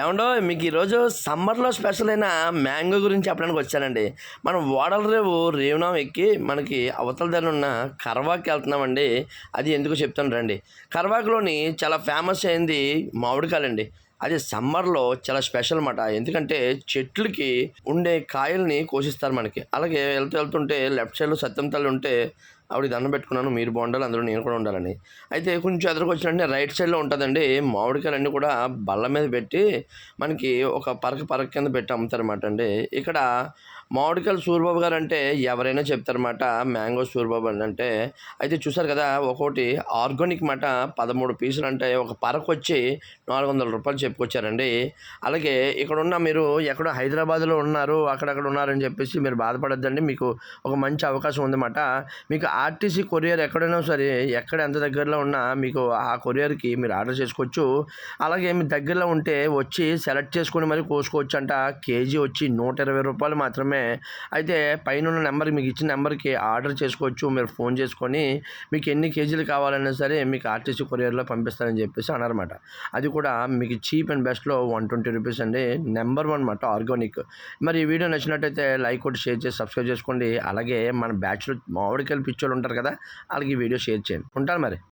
ఏమండో మీకు ఈరోజు సమ్మర్లో స్పెషల్ అయిన మ్యాంగో గురించి చెప్పడానికి వచ్చానండి. మనం ఓడల రేవు రేవునాం ఎక్కి మనకి అవతల దగ్గర ఉన్న కర్వాకి వెళ్తున్నామండి. అది ఎందుకు చెప్తాను రండి. కర్వాకులోని చాలా ఫేమస్ అయింది మామిడికాయలండి. అది సమ్మర్లో చాలా స్పెషల్ అనమాట ఎందుకంటే చెట్లకి ఉండే కాయల్ని కోసిస్తారు మనకి. అలాగే వెళ్తూ వెళ్తుంటే లెఫ్ట్ సైడ్లో సత్యం తల్లి ఉంటే ఆవిడ దండం పెట్టుకున్నాను మీరు బాగుండాలి అందులో నేను కూడా ఉండాలని. అయితే కొంచెం ఎదురుకు వచ్చినట్టే రైట్ సైడ్లో ఉంటుందండి మామిడికాయలు అన్నీ కూడా బల్ల మీద పెట్టి మనకి ఒక పరక పరక కింద పెట్టి అమ్ముతారన్నమాట అండి. ఇక్కడ మామిడికాయలు సూరిబాబు గారు అంటే ఎవరైనా చెప్తారన్నమాట మ్యాంగో సూరిబాబు అని అంటే. అయితే చూసారు కదా ఒకటి ఆర్గానిక్ మాట పదమూడు పీసులు అంటే ఒక పరకు వచ్చి నాలుగు వందల రూపాయలు చెప్పుకొచ్చారండి. అలాగే ఇక్కడ ఉన్న మీరు ఎక్కడో హైదరాబాద్లో ఉన్నారు అక్కడక్కడ ఉన్నారని చెప్పేసి మీరు బాధపడద్దండి మీకు ఒక మంచి అవకాశం ఉందన్నమాట. మీకు ఆర్టీసీ కొరియర్ ఎక్కడైనా సరే ఎక్కడ ఎంత దగ్గరలో ఉన్నా మీకు ఆ కొరియర్కి మీరు ఆర్డర్ చేసుకోవచ్చు. అలాగే మీ దగ్గరలో ఉంటే వచ్చి సెలెక్ట్ చేసుకొని మరి కోసుకోవచ్చు అంట కేజీ వచ్చి నూట ఇరవై రూపాయలు మాత్రమే. అయితే పైన ఉన్న నెంబర్ మీకు ఇచ్చిన నెంబర్కి ఆర్డర్ చేసుకోవచ్చు. మీరు ఫోన్ చేసుకొని మీకు ఎన్ని కేజీలు కావాలన్నా సరే మీకు ఆర్టీసీ కొరియర్లో పంపిస్తారని చెప్పేసి అన్నారన్నమాట. అది కూడా మీకు చీప్ అండ్ బెస్ట్లో వన్ ట్వంటీ రూపీస్ అండి. నెంబర్ వన్ అనమాట ఆర్గానిక్. మరి ఈ వీడియో నచ్చినట్టయితే లైక్ కొట్టి షేర్ చేసి సబ్స్క్రైబ్ చేసుకోండి. అలాగే మన బ్యాచ్లో మామిడికాయలు పిచ్చోళ్ళు ఉంటారు కదా వాళ్ళకి ఈ వీడియో షేర్ చేయండి. ఉంటాను మరి.